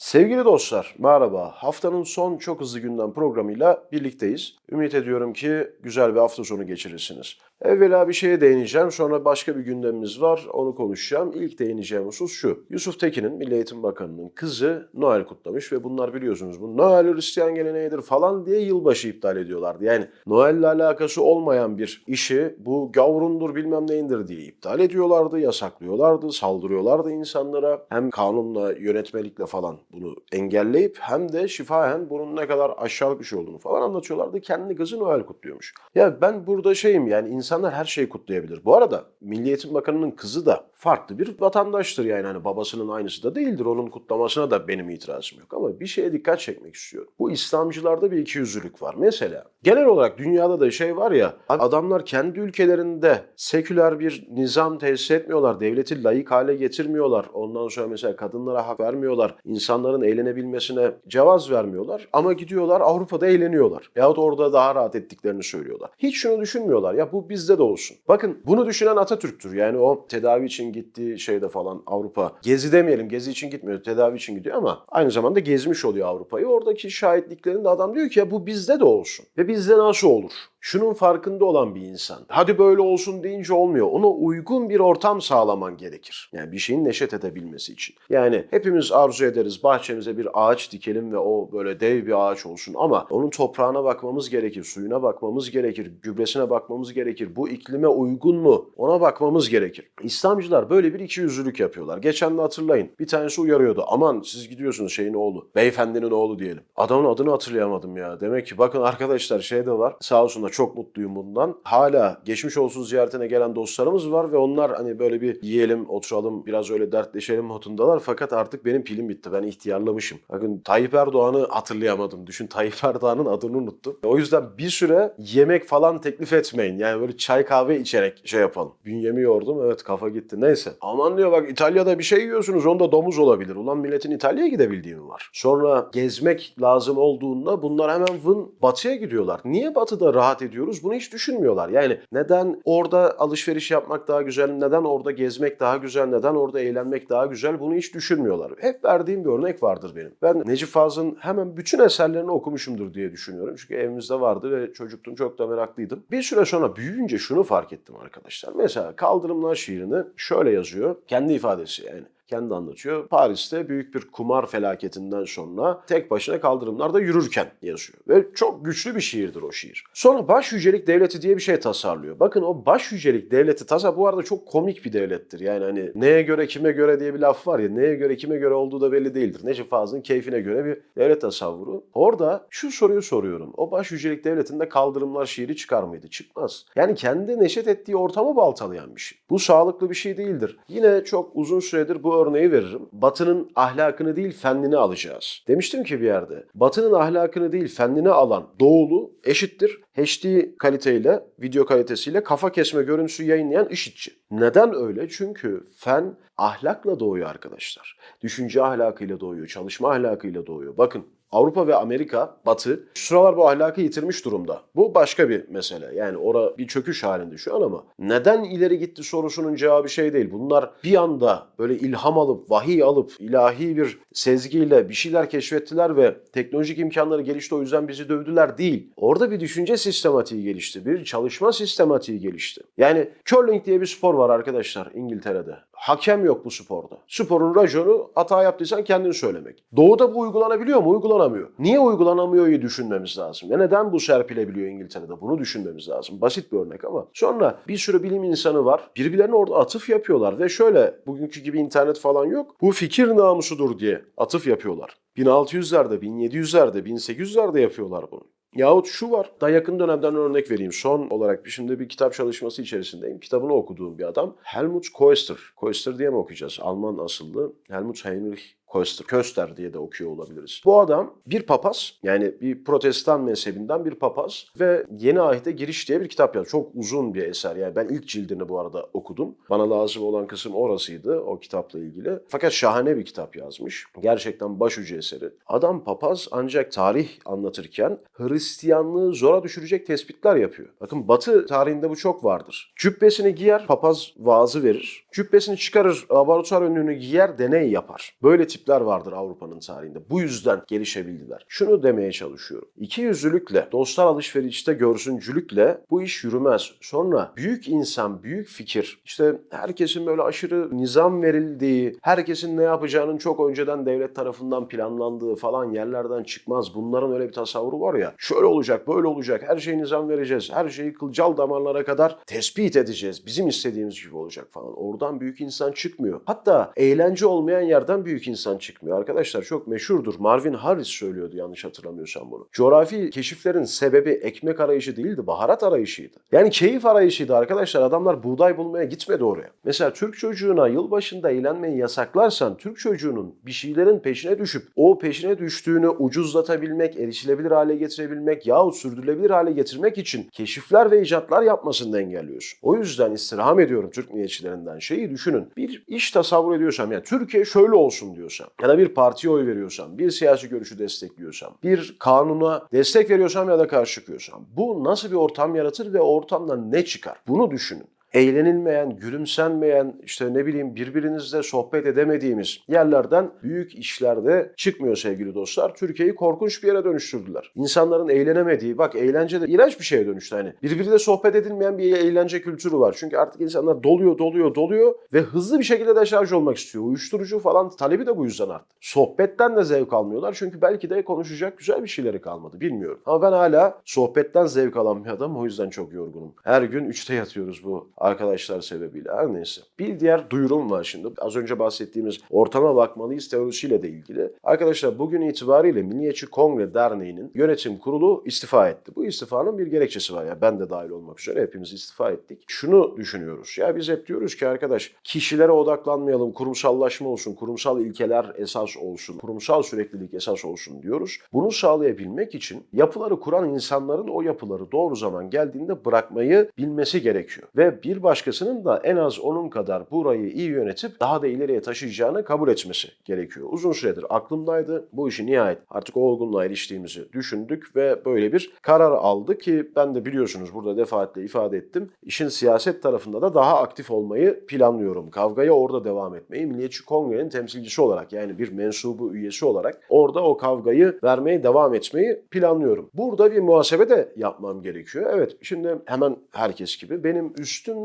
Sevgili dostlar, merhaba. Haftanın son çok hızlı gündem programıyla birlikteyiz. Ümit ediyorum ki güzel bir hafta sonu geçirirsiniz. Evvela bir şeye değineceğim, sonra başka bir gündemimiz var, onu konuşacağım. İlk değineceğim husus şu. Yusuf Tekin'in, Milli Eğitim Bakanı'nın kızı Noel kutlamış ve bunlar biliyorsunuz bu Noel Hristiyan geleneğidir falan diye yılbaşı iptal ediyorlardı. Yani Noel'le alakası olmayan bir işi bu gavrundur bilmem neyindir diye iptal ediyorlardı, yasaklıyorlardı, saldırıyorlardı insanlara. Hem kanunla, yönetmelikle falan bunu engelleyip hem de şifahen bunun ne kadar aşağılık bir şey olduğunu falan anlatıyorlardı. Kendi kızı Noel kutluyormuş. Ya ben burada şeyim yani insanlar her şeyi kutlayabilir. Bu arada Milli Eğitim Bakanı'nın kızı da farklı bir vatandaştır yani hani babasının aynısı da değildir. Onun kutlamasına da benim itirazım yok ama bir şeye dikkat çekmek istiyorum. Bu İslamcılarda bir ikiyüzlülük var. Mesela genel olarak dünyada da şey var ya adamlar kendi ülkelerinde seküler bir nizam tesis etmiyorlar. Devleti layık hale getirmiyorlar. Ondan sonra mesela kadınlara hak vermiyorlar. İnsanların eğlenebilmesine cevaz vermiyorlar. Ama gidiyorlar Avrupa'da eğleniyorlar. Yahut orada daha rahat ettiklerini söylüyorlar. Hiç şunu düşünmüyorlar. Ya bu bizde de olsun. Bakın bunu düşünen Atatürk'tür. Yani o tedavi için gittiği şeyde falan Avrupa. Gezi demeyelim. Gezi için gitmiyor. Tedavi için gidiyor ama aynı zamanda gezmiş oluyor Avrupa'yı. Oradaki şahitliklerinde adam diyor ki ya bu bizde de olsun. Ve bizde nasıl olur? Şunun farkında olan bir insan. Hadi böyle olsun deyince olmuyor. Ona uygun bir ortam sağlaman gerekir. Yani bir şeyin neşet edebilmesi için. Yani hepimiz arzu ederiz bahçemize bir ağaç dikelim ve o böyle dev bir ağaç olsun ama onun toprağına bakmamız gerekir, suyuna bakmamız gerekir, gübresine bakmamız gerekir. Bu iklime uygun mu? Ona bakmamız gerekir. İslamcılar böyle bir ikiyüzlülük yapıyorlar. Geçen de hatırlayın. Bir tanesi uyarıyordu. Aman siz gidiyorsunuz şeyin oğlu. Beyefendinin oğlu diyelim. Adamın adını hatırlayamadım ya. Demek ki bakın arkadaşlar şey de var. Sağ olsunlar çok mutluyum bundan. Hala geçmiş olsun ziyaretine gelen dostlarımız var ve onlar hani böyle bir yiyelim, oturalım, biraz öyle dertleşelim modundalar. Fakat artık benim pilim bitti. Ben ihtiyarlamışım. Bakın Tayyip Erdoğan'ı hatırlayamadım. Düşün Tayyip Erdoğan'ın adını unuttum. O yüzden bir süre yemek falan teklif etmeyin. Yani böyle çay kahve içerek şey yapalım. Bünyemi yordum. Evet kafa gitti. Neyse. Aman diyor bak İtalya'da bir şey yiyorsunuz. Onda domuz olabilir. Ulan milletin İtalya'ya gidebildiği mi var? Sonra gezmek lazım olduğunda bunlar hemen vın batıya gidiyorlar. Niye batıda rahat ediyoruz? Bunu hiç düşünmüyorlar. Yani neden orada alışveriş yapmak daha güzel? Neden orada gezmek daha güzel? Neden orada eğlenmek daha güzel? Bunu hiç düşünmüyorlar. Hep verdiğim bir vardır benim. Ben Necip Fazıl'ın hemen bütün eserlerini okumuşumdur diye düşünüyorum. Çünkü evimizde vardı ve çocuktum çok da meraklıydım. Bir süre sonra büyüyünce şunu fark ettim arkadaşlar. Mesela Kaldırımlar şiirini şöyle yazıyor. Kendi ifadesi yani kendi anlatıyor. Paris'te büyük bir kumar felaketinden sonra tek başına kaldırımlarda yürürken yazıyor. Ve çok güçlü bir şiirdir o şiir. Sonra baş yücelik devleti diye bir şey tasarlıyor. Bakın o baş yücelik devleti tasar bu arada çok komik bir devlettir. Yani hani neye göre kime göre diye bir laf var ya neye göre kime göre olduğu da belli değildir. Necip Fazıl'ın keyfine göre bir devlet tasavvuru. Orada şu soruyu soruyorum. O baş yücelik devletinde kaldırımlar şiiri çıkar mıydı? Çıkmaz. Yani kendi neşet ettiği ortamı baltalayan bir şey. Bu sağlıklı bir şey değildir. Yine çok uzun süredir bu örneği veririm. Batının ahlakını değil fennini alacağız. Demiştim ki bir yerde. Batının ahlakını değil fennini alan doğulu eşittir HD kaliteyle, video kalitesiyle kafa kesme görüntüsü yayınlayan IŞİD'ci. Neden öyle? Çünkü fen ahlakla doğuyor arkadaşlar. Düşünce ahlakıyla doğuyor, çalışma ahlakıyla doğuyor. Bakın Avrupa ve Amerika, Batı şu sıralar bu ahlakı yitirmiş durumda. Bu başka bir mesele. Yani ora bir çöküş halinde şu an ama neden ileri gitti sorusunun cevabı şey değil. Bunlar bir anda böyle ilham alıp, vahiy alıp, ilahi bir sezgiyle bir şeyler keşfettiler ve teknolojik imkanları gelişti o yüzden bizi dövdüler değil. Orada bir düşünce sistematiği gelişti, bir çalışma sistematiği gelişti. Yani curling diye bir spor var arkadaşlar İngiltere'de. Hakem yok bu sporda. Sporun raconu hata yaptıysan kendin söylemek. Doğuda bu uygulanabiliyor mu? Uygulanamıyor. Niye uygulanamıyor'yu düşünmemiz lazım. Ve neden bu serpilebiliyor İngiltere'de? Bunu düşünmemiz lazım. Basit bir örnek ama. Sonra bir sürü bilim insanı var. Birbirlerine orada atıf yapıyorlar ve şöyle bugünkü gibi internet falan yok. Bu fikir namusudur diye atıf yapıyorlar. 1600'lerde, 1700'lerde, 1800'lerde yapıyorlar bunu. Yahut şu var, daha yakın dönemden örnek vereyim. Son olarak bir şimdi bir kitap çalışması içerisindeyim. Kitabını okuduğum bir adam Helmut Koester. Koester diye mi okuyacağız? Alman asıllı Helmut Heinrich Köster, Köster diye de okuyor olabiliriz. Bu adam bir papaz yani bir protestan mezhebinden bir papaz ve Yeni Ahit'e Giriş diye bir kitap yazdı. Çok uzun bir eser yani ben ilk cildini bu arada okudum. Bana lazım olan kısım orasıydı o kitapla ilgili. Fakat şahane bir kitap yazmış. Gerçekten başucu eseri. Adam papaz ancak tarih anlatırken Hristiyanlığı zora düşürecek tespitler yapıyor. Bakın Batı tarihinde bu çok vardır. Cübbesini giyer, papaz vaazı verir. Cübbesini çıkarır, laboratuvar önlüğünü giyer, deney yapar. Böyle tip tipler vardır Avrupa'nın tarihinde. Bu yüzden gelişebildiler. Şunu demeye çalışıyorum. İki yüzlülükle, dostlar alışverişte görsüncülükle bu iş yürümez. Sonra büyük insan, büyük fikir, işte herkesin böyle aşırı nizam verildiği, herkesin ne yapacağının çok önceden devlet tarafından planlandığı falan yerlerden çıkmaz. Bunların öyle bir tasavvuru var ya. Şöyle olacak, böyle olacak, her şeye nizam vereceğiz, her şeyi kılcal damarlara kadar tespit edeceğiz. Bizim istediğimiz gibi olacak falan. Oradan büyük insan çıkmıyor. Hatta eğlence olmayan yerden büyük insan çıkmıyor. Arkadaşlar çok meşhurdur. Marvin Harris söylüyordu yanlış hatırlamıyorsam bunu. Coğrafi keşiflerin sebebi ekmek arayışı değildi, baharat arayışıydı. Yani keyif arayışıydı arkadaşlar. Adamlar buğday bulmaya gitmedi oraya. Mesela Türk çocuğuna yılbaşında eğlenmeyi yasaklarsan Türk çocuğunun bir şeylerin peşine düşüp o peşine düştüğünü ucuzlatabilmek, erişilebilir hale getirebilmek yahut sürdürülebilir hale getirmek için keşifler ve icatlar yapmasını engelliyorsun. O yüzden istirham ediyorum Türk milliyetçilerinden şeyi düşünün. Bir iş tasavvur ediyorsam yani Türkiye şöyle olsun diyorsam ya da bir partiye oy veriyorsam, bir siyasi görüşü destekliyorsam, bir kanuna destek veriyorsam ya da karşı çıkıyorsam bu nasıl bir ortam yaratır ve o ortamdan ne çıkar? Bunu düşünün eğlenilmeyen, gülümsenmeyen, işte ne bileyim birbirinizle sohbet edemediğimiz yerlerden büyük işlerde çıkmıyor sevgili dostlar. Türkiye'yi korkunç bir yere dönüştürdüler. İnsanların eğlenemediği, bak eğlence de iğrenç bir şeye dönüştü hani. Birbiriyle sohbet edilmeyen bir eğlence kültürü var. Çünkü artık insanlar doluyor, doluyor, doluyor ve hızlı bir şekilde de şarj olmak istiyor. Uyuşturucu falan talebi de bu yüzden arttı. Sohbetten de zevk almıyorlar çünkü belki de konuşacak güzel bir şeyleri kalmadı bilmiyorum. Ama ben hala sohbetten zevk alan bir adam o yüzden çok yorgunum. Her gün 3'te yatıyoruz bu arkadaşlar sebebiyle. Her neyse. Bir diğer duyurum var şimdi. Az önce bahsettiğimiz ortama bakmalıyız teorisiyle de ilgili. Arkadaşlar bugün itibariyle Milliyetçi Kongre Derneği'nin yönetim kurulu istifa etti. Bu istifanın bir gerekçesi var. Ya ben de dahil olmak üzere hepimiz istifa ettik. Şunu düşünüyoruz. Ya biz hep diyoruz ki arkadaş kişilere odaklanmayalım. Kurumsallaşma olsun. Kurumsal ilkeler esas olsun. Kurumsal süreklilik esas olsun diyoruz. Bunu sağlayabilmek için yapıları kuran insanların o yapıları doğru zaman geldiğinde bırakmayı bilmesi gerekiyor. Ve bir başkasının da en az onun kadar burayı iyi yönetip daha da ileriye taşıyacağını kabul etmesi gerekiyor. Uzun süredir aklımdaydı. Bu işi nihayet artık o olgunluğa eriştiğimizi düşündük ve böyle bir karar aldık ki ben de biliyorsunuz burada defaatle ifade ettim. İşin siyaset tarafında da daha aktif olmayı planlıyorum. Kavgaya orada devam etmeyi Milliyetçi Kongre'nin temsilcisi olarak yani bir mensubu üyesi olarak orada o kavgayı vermeye devam etmeyi planlıyorum. Burada bir muhasebe de yapmam gerekiyor. Evet şimdi hemen herkes gibi benim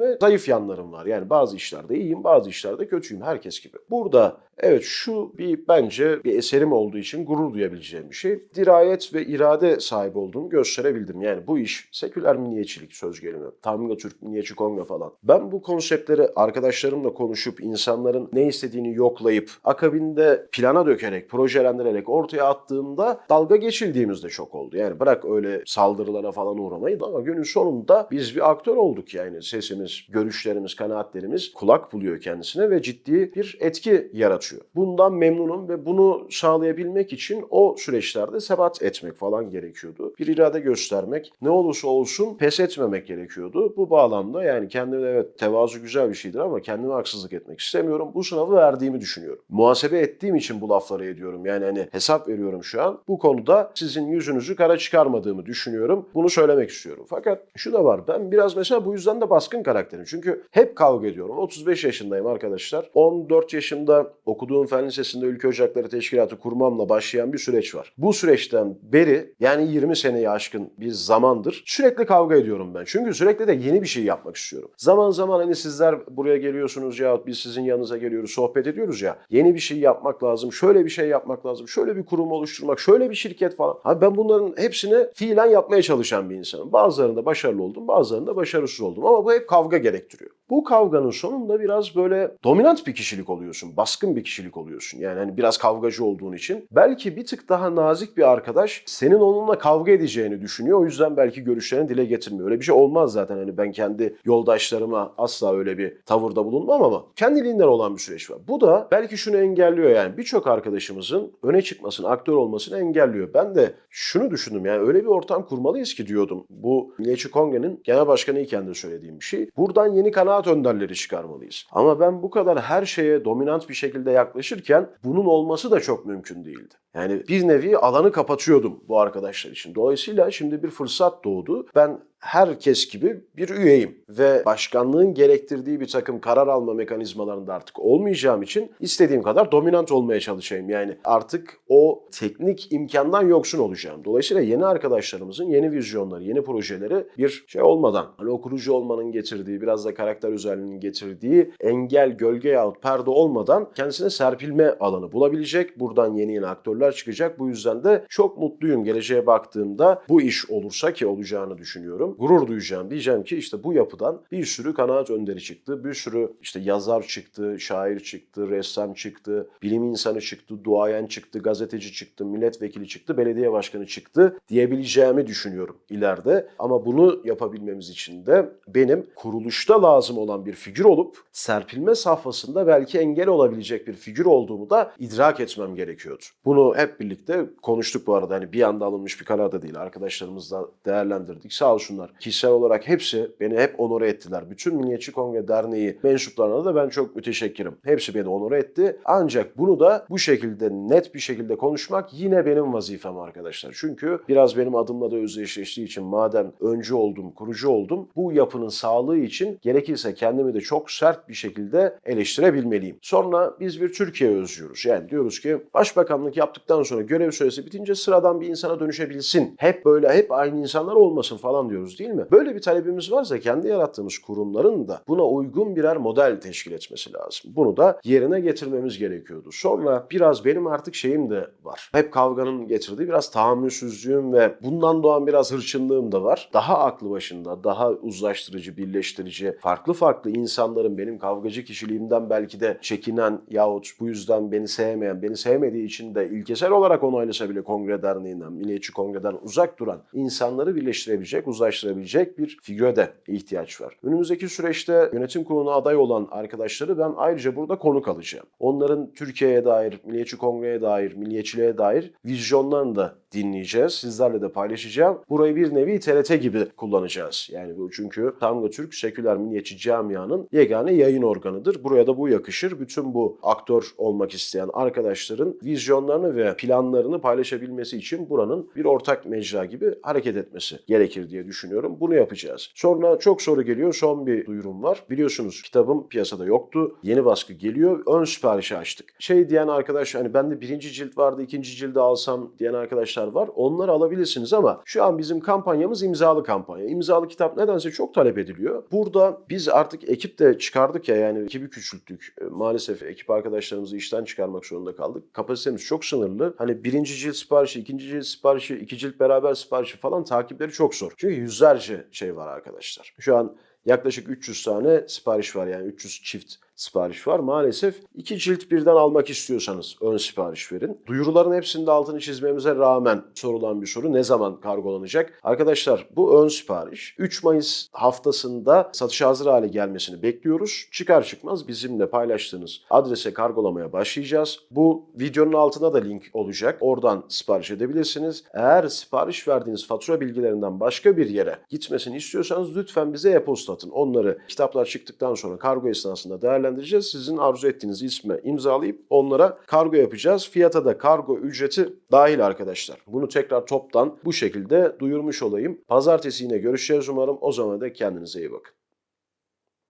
ve zayıf yanlarım var. Yani bazı işlerde iyiyim, bazı işlerde kötüyüm herkes gibi. Burada evet şu bir bence bir eserim olduğu için gurur duyabileceğim bir şey. Dirayet ve irade sahibi olduğumu gösterebildim. Yani bu iş seküler milliyetçilik söz gelimi. Tamga Türk Milliyetçi Kongre falan. Ben bu konseptleri arkadaşlarımla konuşup insanların ne istediğini yoklayıp akabinde plana dökerek, projelendirerek ortaya attığımda dalga geçildiğimiz de çok oldu. Yani bırak öyle saldırılara falan uğramayı ama günün sonunda biz bir aktör olduk yani. Sesimiz, görüşlerimiz, kanaatlerimiz kulak buluyor kendisine ve ciddi bir etki yaratıyor. Bundan memnunum ve bunu sağlayabilmek için o süreçlerde sebat etmek falan gerekiyordu. Bir irade göstermek, ne olursa olsun pes etmemek gerekiyordu. Bu bağlamda yani kendime evet tevazu güzel bir şeydir ama kendime haksızlık etmek istemiyorum. Bu sınavı verdiğimi düşünüyorum. Muhasebe ettiğim için bu lafları ediyorum. Yani hani hesap veriyorum şu an. Bu konuda sizin yüzünüzü kara çıkarmadığımı düşünüyorum. Bunu söylemek istiyorum. Fakat şu da var. Ben biraz mesela bu yüzden de baskın karakterim. Çünkü hep kavga ediyorum. 35 yaşındayım arkadaşlar. 14 yaşında okuduğum fen lisesinde Ülke Ocakları Teşkilatı kurmamla başlayan bir süreç var. Bu süreçten beri yani 20 seneyi aşkın bir zamandır sürekli kavga ediyorum ben. Çünkü sürekli de yeni bir şey yapmak istiyorum. Zaman zaman hani sizler buraya geliyorsunuz ya biz sizin yanınıza geliyoruz sohbet ediyoruz ya. Yeni bir şey yapmak lazım. Şöyle bir şey yapmak lazım. Şöyle bir kurum oluşturmak. Şöyle bir şirket falan. Abi ben bunların hepsini fiilen yapmaya çalışan bir insanım. Bazılarında başarılı oldum. Bazılarında başarısız oldum. Ama bu hep kavga gerektiriyor. Bu kavganın sonunda biraz böyle dominant bir kişilik oluyorsun. Baskın bir kişilik oluyorsun. Yani hani biraz kavgacı olduğun için. Belki bir tık daha nazik bir arkadaş senin onunla kavga edeceğini düşünüyor. O yüzden belki görüşlerini dile getirmiyor. Öyle bir şey olmaz zaten. Hani ben kendi yoldaşlarıma asla öyle bir tavırda bulunmam ama kendiliğinden olan bir süreç var. Bu da belki şunu engelliyor yani. Birçok arkadaşımızın öne çıkmasını, aktör olmasını engelliyor. Ben de şunu düşündüm yani öyle bir ortam kurmalıyız ki diyordum. Bu Milliyetçi Kongre'nin genel başkanı iken de söylediğim bir şey. Buradan yeni kanaat önderleri çıkarmalıyız. Ama ben bu kadar her şeye dominant bir şekilde yaklaşırken bunun olması da çok mümkün değildi. Yani bir nevi alanı kapatıyordum bu arkadaşlar için. Dolayısıyla şimdi bir fırsat doğdu. Ben herkes gibi bir üyeyim ve başkanlığın gerektirdiği bir takım karar alma mekanizmalarında artık olmayacağım için istediğim kadar dominant olmaya çalışayım. Yani artık o teknik imkandan yoksun olacağım. Dolayısıyla yeni arkadaşlarımızın yeni vizyonları, yeni projeleri bir şey olmadan, hani o olmanın getirdiği, biraz da karakter özelliğinin getirdiği engel, gölge yahut perde olmadan kendisine serpilme alanı bulabilecek. Buradan yeni yeni aktörler çıkacak. Bu yüzden de çok mutluyum geleceğe baktığımda bu iş olursa ki olacağını düşünüyorum gurur duyacağım. Diyeceğim ki işte bu yapıdan bir sürü kanaat önderi çıktı. Bir sürü işte yazar çıktı, şair çıktı, ressam çıktı, bilim insanı çıktı, duayen çıktı, gazeteci çıktı, milletvekili çıktı, belediye başkanı çıktı diyebileceğimi düşünüyorum ileride. Ama bunu yapabilmemiz için de benim kuruluşta lazım olan bir figür olup serpilme safhasında belki engel olabilecek bir figür olduğumu da idrak etmem gerekiyordu. Bunu hep birlikte konuştuk bu arada. Hani bir anda alınmış bir karar da değil. Arkadaşlarımızla değerlendirdik. Sağ olsunlar kişisel olarak hepsi beni hep onore ettiler. Bütün Milliyetçi Kongre Derneği mensuplarına da ben çok müteşekkirim. Hepsi beni onore etti. Ancak bunu da bu şekilde net bir şekilde konuşmak yine benim vazifem arkadaşlar. Çünkü biraz benim adımla da özdeşleştiği için madem öncü oldum, kurucu oldum bu yapının sağlığı için gerekirse kendimi de çok sert bir şekilde eleştirebilmeliyim. Sonra biz bir Türkiye özlüyoruz. Yani diyoruz ki başbakanlık yaptıktan sonra görev süresi bitince sıradan bir insana dönüşebilsin. Hep böyle hep aynı insanlar olmasın falan diyoruz değil mi? Böyle bir talebimiz varsa kendi yarattığımız kurumların da buna uygun birer model teşkil etmesi lazım. Bunu da yerine getirmemiz gerekiyordu. Sonra biraz benim artık şeyim de var. Hep kavganın getirdiği biraz tahammülsüzlüğüm ve bundan doğan biraz hırçınlığım da var. Daha aklı başında, daha uzlaştırıcı, birleştirici, farklı farklı insanların benim kavgacı kişiliğimden belki de çekinen yahut bu yüzden beni sevmeyen, beni sevmediği için de ilkesel olarak onaylasa bile Kongre Derneği'nden, Milliyetçi Kongre'den uzak duran insanları birleştirebilecek, uzlaştırabilecek bir figüre de ihtiyaç var. Önümüzdeki süreçte yönetim kuruluna aday olan arkadaşları ben ayrıca burada konuk alacağım. Onların Türkiye'ye dair, Milliyetçi Kongre'ye dair, milliyetçiliğe dair vizyonlarını da dinleyeceğiz. Sizlerle de paylaşacağım. Burayı bir nevi TRT gibi kullanacağız. Yani bu çünkü Tango Türk seküler milliyetçi camianın yegane yayın organıdır. Buraya da bu yakışır. Bütün bu aktör olmak isteyen arkadaşların vizyonlarını ve planlarını paylaşabilmesi için buranın bir ortak mecra gibi hareket etmesi gerekir diye düşünüyorum. Bunu yapacağız. Sonra çok soru geliyor. Son bir duyurum var. Biliyorsunuz kitabım piyasada yoktu. Yeni baskı geliyor. Ön siparişi açtık. Şey diyen arkadaş hani bende birinci cilt vardı ikinci cildi alsam diyen arkadaşlar var. Onları alabilirsiniz ama şu an bizim kampanyamız imzalı kampanya. İmzalı kitap nedense çok talep ediliyor. Burada biz artık ekip de çıkardık ya yani ekibi küçülttük. E, Maalesef ekip arkadaşlarımızı işten çıkarmak zorunda kaldık. Kapasitemiz çok sınırlı. Hani birinci cilt siparişi, ikinci cilt siparişi, iki cilt beraber siparişi falan takipleri çok zor. Çünkü yüzlerce şey var arkadaşlar. Şu an yaklaşık 300 tane sipariş var yani 300 çift sipariş var. Maalesef iki cilt birden almak istiyorsanız ön sipariş verin. Duyuruların hepsinde altını çizmemize rağmen sorulan bir soru ne zaman kargolanacak? Arkadaşlar bu ön sipariş 3 Mayıs haftasında satışa hazır hale gelmesini bekliyoruz. Çıkar çıkmaz bizimle paylaştığınız adrese kargolamaya başlayacağız. Bu videonun altında da link olacak. Oradan sipariş edebilirsiniz. Eğer sipariş verdiğiniz fatura bilgilerinden başka bir yere gitmesini istiyorsanız lütfen bize e-posta atın. Onları kitaplar çıktıktan sonra kargo esnasında değerlendireceğiz. Sizin arzu ettiğiniz isme imzalayıp onlara kargo yapacağız. Fiyata da kargo ücreti dahil arkadaşlar. Bunu tekrar toptan bu şekilde duyurmuş olayım. Pazartesi yine görüşeceğiz umarım. O zaman da kendinize iyi bakın.